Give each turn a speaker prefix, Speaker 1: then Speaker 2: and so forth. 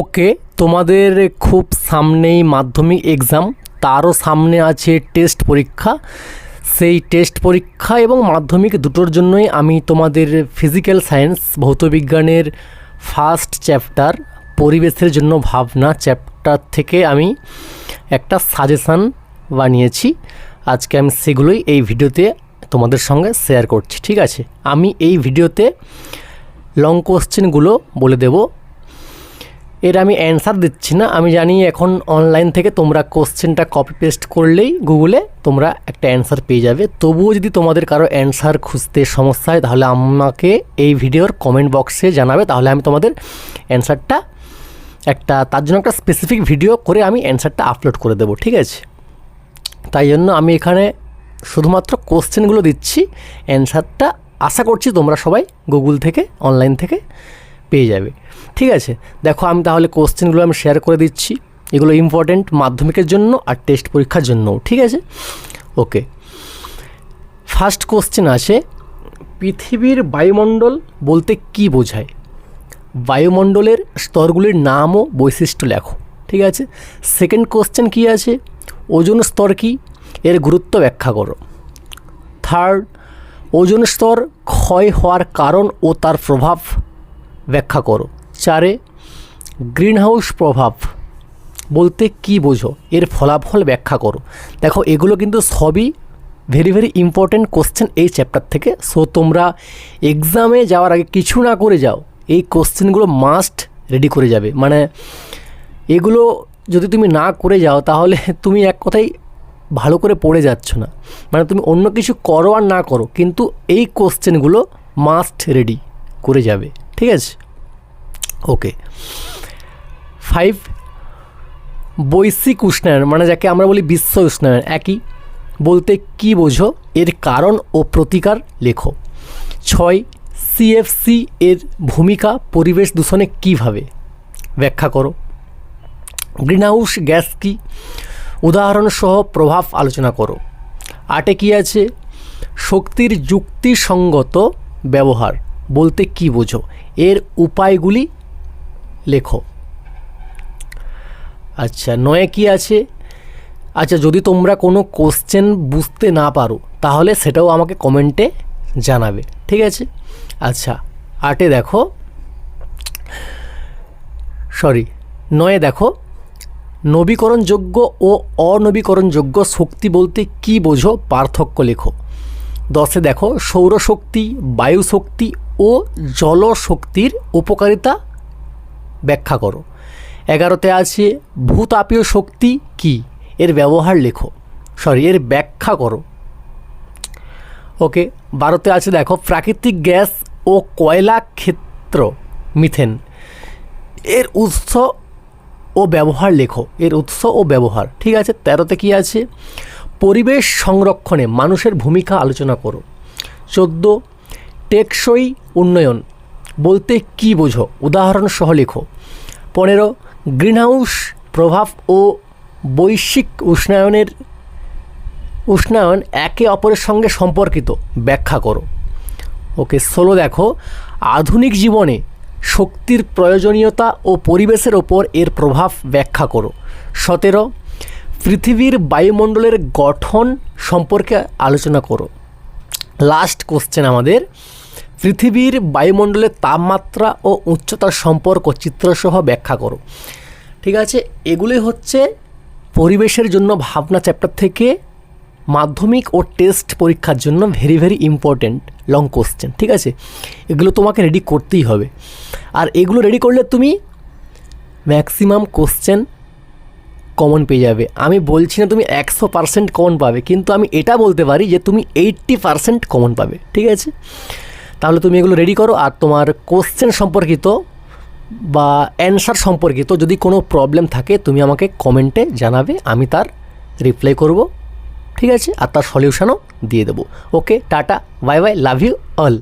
Speaker 1: ওকে, তোমাদের খুব সামনেই মাধ্যমিক এক্সাম তারও সামনে আছে টেস্ট পরীক্ষা। সেই টেস্ট পরীক্ষা এবং মাধ্যমিক দুটোর জন্যই আমি তোমাদের ফিজিক্যাল সায়েন্স ভৌতবিজ্ঞানের ফার্স্ট চ্যাপ্টার পরিবেশের জন্য ভাবনা চ্যাপ্টার থেকে আমি একটা সাজেশান বানিয়েছি। আজকে আমি সেগুলোই এই ভিডিওতে তোমাদের সঙ্গে শেয়ার করছি, ঠিক আছে? আমি এই ভিডিওতে লং কোশ্চেনগুলো বলে দেবো। এর আমি অ্যান্সার দিচ্ছি না। আমি জানি এখন অনলাইন থেকে তোমরা কোশ্চেনটা কপি পেস্ট করলেই গুগলে তোমরা একটা অ্যান্সার পেয়ে যাবে। তবুও যদি তোমাদের কারও অ্যান্সার খুঁজতে সমস্যা হয়, তাহলে আমাকে এই ভিডিওর কমেন্ট বক্সে জানাবে। তাহলে আমি তোমাদের অ্যান্সারটা একটা, তার জন্য একটা স্পেসিফিক ভিডিও করে আমি অ্যান্সারটা আপলোড করে দেবো, ঠিক আছে? তাই জন্য আমি এখানে শুধুমাত্র কোশ্চেনগুলো দিচ্ছি। অ্যান্সারটা আশা করছি তোমরা সবাই গুগল থেকে অনলাইন থেকে পেয়ে যাবে। ঠিক আছে? দেখো আমি তাহলে কোশ্চেনগুলো আমি শেয়ার করে দিচ্ছি। এগুলো ইম্পর্টেন্ট মাধ্যমিকের জন্য আর টেস্ট পরীক্ষার জন্যও, ঠিক আছে? ওকে ফার্স্ট কোশ্চেন আছে পৃথিবীর বায়ুমণ্ডল বলতে কি বোঝায়? বায়ুমণ্ডলের স্তরগুলির নাম ও বৈশিষ্ট্য লেখো, ঠিক আছে? সেকেন্ড কোশ্চেন কি আছে? ওজন স্তর কি? এর গুরুত্ব ব্যাখ্যা করো। থার্ড ওজন স্তর ক্ষয় হওয়ার কারণ ও তার প্রভাব ব্যাখ্যা করো। চারে, গ্রিনহাউস প্রভাব বলতে কি বোঝো? এর ফলাফল ব্যাখ্যা করো। দেখো, এগুলো কিন্তু সবই ভেরি ভেরি ইম্পর্ট্যান্ট কোশ্চেন এই চ্যাপ্টার থেকে। সো তোমরা এক্সামে যাওয়ার আগে কিছু না করে যাও। এই কোশ্চেনগুলো মাস্ট রেডি করে যাবে। মানে এগুলো যদি তুমি না করে যাও, তাহলে তুমি এক কথাই ভালো করে পড়ে যাচ্ছ না। মানে তুমি অন্য কিছু করো আর না করো, কিন্তু এই কোশ্চেনগুলো মাস্ট রেডি করে যাবে। ঠিক আছে? ওকে ফাইভ বৈশ্বিক উষ্ণায়ন মানে যাকে আমরা বলি বিশ্ব উষ্ণায়ন, একই। বলতে কি বোঝো? এর কারণ ও প্রতিকার লেখো। ছয় সিএফসি এর ভূমিকা পরিবেশ দূষণে কীভাবে? ব্যাখ্যা করো। গ্রিনহাউস গ্যাস কি? উদাহরণসহ প্রভাব আলোচনা করো। আটে কি আছে? শক্তির যুক্তিসঙ্গত ব্যবহার। বলতে কি বোঝো? এর উপায়গুলি লেখো। আচ্ছা নয়ে কি আছে? আচ্ছা যদি তোমরা কোনো কোশ্চেন বুঝতে না পারো, তাহলে সেটাও আমাকে কমেন্টে জানাবে, ঠিক আছে? আচ্ছা আটে দেখো। সরি নয়ে দেখো। নবীকরণযোগ্য ও অনবীকরণযোগ্য শক্তি বলতে কি বোঝো? পার্থক্য লেখো। দশে দেখো, সৌরশক্তি বায়ু শক্তি ও জলশক্তির উপকারিতা ব্যাখ্যা করো। এগারোতে আছে, ভূতাপীয় শক্তি কি? এর ব্যবহার লেখো। সরি এর ব্যাখ্যা করো। ওকে বারোতে আছে দেখো, প্রাকৃতিক গ্যাস ও কয়লা ক্ষেত্র মিথেন। এর উৎস ও ব্যবহার লেখো। এর উৎস ও ব্যবহার। ঠিক আছে, তেরোতে কি আছে? পরিবেশ সংরক্ষণে মানুষের ভূমিকা আলোচনা করো। চোদ্দ টেকসই উন্নয়ন বলতে কি বোঝো? উদাহরণ সহ লেখো। পনেরো, গ্রিনহাউস প্রভাব ও বৈশ্বিক উষ্ণায়নের, উষ্ণায়ন একে অপরের সঙ্গে সম্পর্কিত। ব্যাখ্যা করো। ওকে, ষোলো দেখো। আধুনিক জীবনে শক্তির প্রয়োজনীয়তা ও পরিবেশের ওপর এর প্রভাব ব্যাখ্যা করো। সতেরো, পৃথিবীর বায়ুমণ্ডলের গঠন সম্পর্কে আলোচনা করো। লাস্ট কোশ্চেন আমাদের। পৃথিবীর বায়ুমণ্ডলের তাপমাত্রা ও উচ্চতার সম্পর্ক চিত্রসহ ব্যাখ্যা করো। ঠিক আছে? এগুলি হচ্ছে পরিবেশের জন্য ভাবনা চ্যাপ্টার থেকে মাধ্যমিক ও টেস্ট পরীক্ষার জন্য very very important long question ঠিক আছে? এগুলো তোমাকে রেডি করতেই হবে। আর এগুলো রেডি করলে তুমি ম্যাক্সিমাম কোশ্চেন কমন পেয়ে যাবে। আমি বলছি না তুমি একশো পার্সেন্ট কমন পাবে, কিন্তু আমি এটা বলতে পারি যে তুমি এইট্টি পার্সেন্ট কমন পাবে, ঠিক আছে? তাহলে তুমি এগুলো রেডি করো আর তোমার কোশ্চেন সম্পর্কিত বা অ্যান্সার সম্পর্কিত যদি কোনো প্রবলেম থাকে, তুমি আমাকে কমেন্টে জানাবে, আমি তার রিপ্লাই করব। ঠিক আছে? আর তার সলিউশনও দিয়ে দেবো। Okay tata bye bye love you all